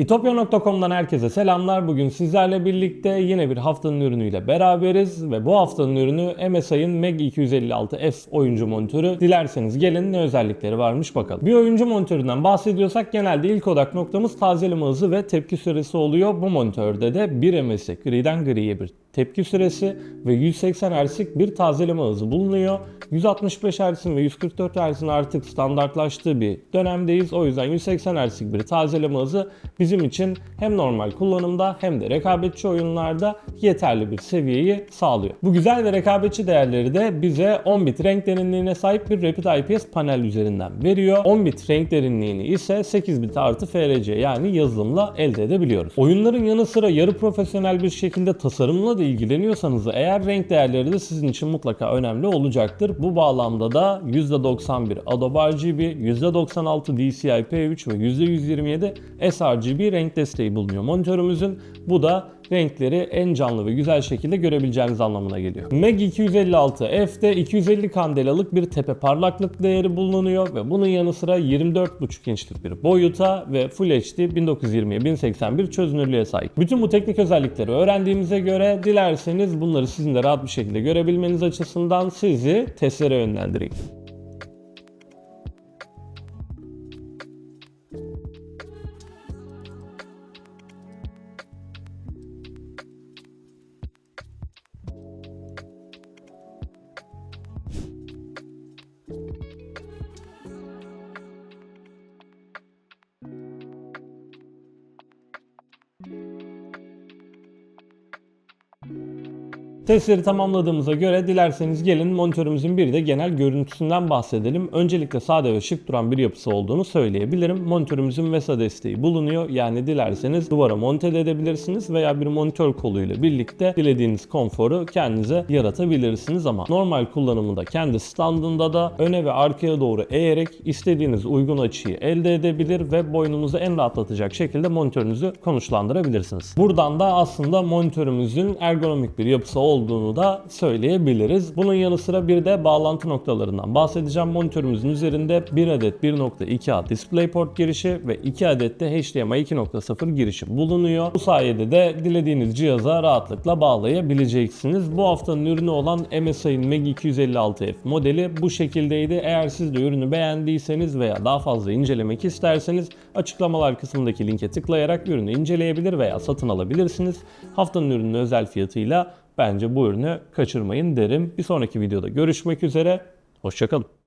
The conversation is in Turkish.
İtopya.com'dan herkese selamlar. Bugün sizlerle birlikte yine bir haftanın ürünüyle beraberiz ve bu haftanın ürünü MSI'ın MEG 256F oyuncu monitörü. Dilerseniz gelin ne özellikleri varmış bakalım. Bir oyuncu monitöründen bahsediyorsak genelde ilk odak noktamız tazeleme hızı ve tepki süresi oluyor. Bu monitörde de 1 ms griden griye bir tepki süresi ve 180 Hz'lik bir tazeleme hızı bulunuyor. 165 Hz'in ve 144 Hz'in artık standartlaştığı bir dönemdeyiz. O yüzden 180 Hz'lik bir tazeleme hızı bizim için hem normal kullanımda hem de rekabetçi oyunlarda yeterli bir seviyeyi sağlıyor. Bu güzel ve rekabetçi değerleri de bize 10 bit renk derinliğine sahip bir Rapid IPS panel üzerinden veriyor. 10 bit renk derinliğini ise 8 bit artı FRC yani yazılımla elde edebiliyoruz. Oyunların yanı sıra yarı profesyonel bir şekilde tasarımla da ilgileniyorsanız eğer renk değerleri de sizin için mutlaka önemli olacaktır. Bu bağlamda da %91 Adobe RGB, %96 DCI-P3 ve %127 sRGB renk desteği bulunuyor monitörümüzün. Bu da renkleri en canlı ve güzel şekilde görebileceğiniz anlamına geliyor. MEG 256F'de 250 kandelalık bir tepe parlaklık değeri bulunuyor ve bunun yanı sıra 24.5 inçlik bir boyuta ve Full HD 1920'ye 1081 çözünürlüğe sahip. Bütün bu teknik özellikleri öğrendiğimize göre dilerseniz bunları sizin de rahat bir şekilde görebilmeniz açısından sizi testlere yönlendireyim. Testleri tamamladığımıza göre dilerseniz gelin monitörümüzün bir de genel görüntüsünden bahsedelim. Öncelikle sade ve şık duran bir yapısı olduğunu söyleyebilirim. Monitörümüzün VESA desteği bulunuyor. Yani dilerseniz duvara monte de edebilirsiniz veya bir monitör koluyla birlikte dilediğiniz konforu kendinize yaratabilirsiniz ama normal kullanımında kendi standında da öne ve arkaya doğru eğerek istediğiniz uygun açıyı elde edebilir ve boynunuzu en rahatlatacak şekilde monitörünüzü konuşlandırabilirsiniz. Buradan da aslında monitörümüzün ergonomik bir yapısı olduğunu da söyleyebiliriz. Bunun yanı sıra bir de bağlantı noktalarından bahsedeceğim. Monitörümüzün üzerinde bir adet 1.2A DisplayPort girişi ve 2 adet de HDMI 2.0 girişi bulunuyor. Bu sayede de dilediğiniz cihaza rahatlıkla bağlayabileceksiniz. Bu haftanın ürünü olan MSI'ın MEG 256F modeli bu şekildeydi. Eğer siz de ürünü beğendiyseniz veya daha fazla incelemek isterseniz açıklamalar kısmındaki linke tıklayarak ürünü inceleyebilir veya satın alabilirsiniz. Haftanın ürünün özel fiyatıyla bence bu ürünü kaçırmayın derim. Bir sonraki videoda görüşmek üzere. Hoşçakalın.